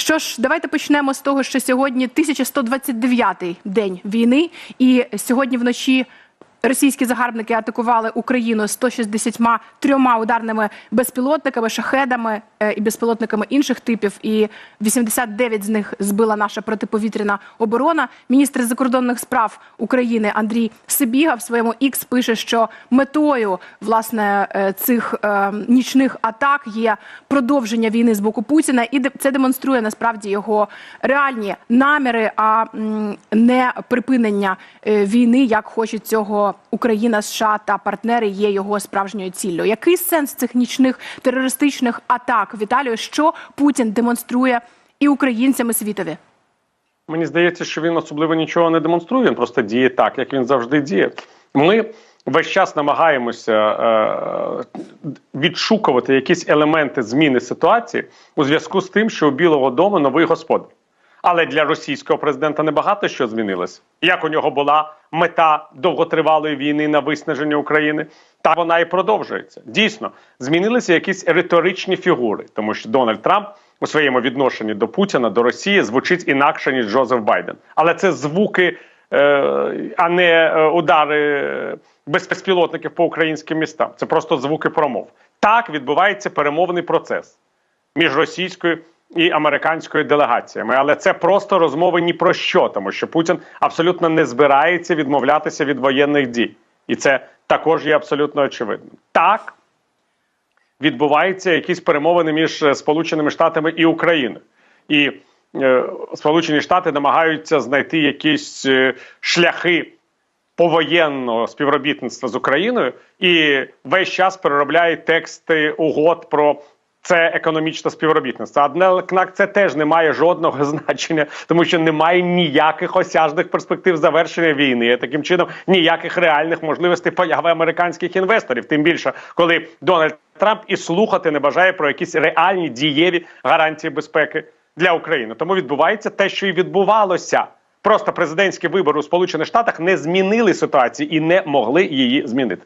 Що ж, давайте почнемо з того, що сьогодні 1129-й день війни, і сьогодні вночі. Російські загарбники атакували Україну 163 ударними безпілотниками, шахедами е, і безпілотниками інших типів. І 89 з них збила наша протиповітряна оборона. Міністр закордонних справ України Андрій Сибіга в своєму X пише, що метою власне е, цих е, нічних атак є продовження війни з боку Путіна, і це демонструє насправді його реальні наміри, а не припинення е, війни, як хочуть цього Україна, США та партнери є його справжньою ціллю. Який сенс цих нічних терористичних атак? Віталію, що Путін демонструє і українцям, і світові? Мені здається, що він особливо нічого не демонструє. Він просто діє так, як він завжди діє. Ми весь час намагаємося е, відшукувати якісь елементи зміни ситуації у зв'язку з тим, що у Білого Дому новий господар. Але для російського президента небагато що змінилось. Як у нього була мета довготривалої війни на виснаження України, так вона і продовжується. Дійсно, змінилися якісь риторичні фігури, тому що Дональд Трамп у своєму відношенні до Путіна, до Росії звучить інакше ніж Джозеф Байден. Але це звуки, е, а не е, удари безпілотників по українським містам. Це просто звуки промов. Так відбувається перемовний процес між російською і американською делегаціями. Але це просто розмови ні про що, тому що Путін абсолютно не збирається відмовлятися від воєнних дій, і це також є абсолютно очевидним. Так відбуваються якісь перемовини між е, Сполученими Штатами і Україною. І е, Сполучені Штати намагаються знайти якісь е, шляхи повоєнного співробітництва з Україною і весь час переробляють тексти угод про це економічне співробітництво. Однак це теж не має жодного значення, тому що немає ніяких осяжних перспектив завершення війни. Таким чином ніяких реальних можливостей появи американських інвесторів. Тим більше, коли Дональд Трамп і слухати не бажає про якісь реальні дієві гарантії безпеки для України. Тому відбувається те, що і відбувалося. Просто президентські вибори у Сполучених Штатах не змінили ситуацію і не могли її змінити.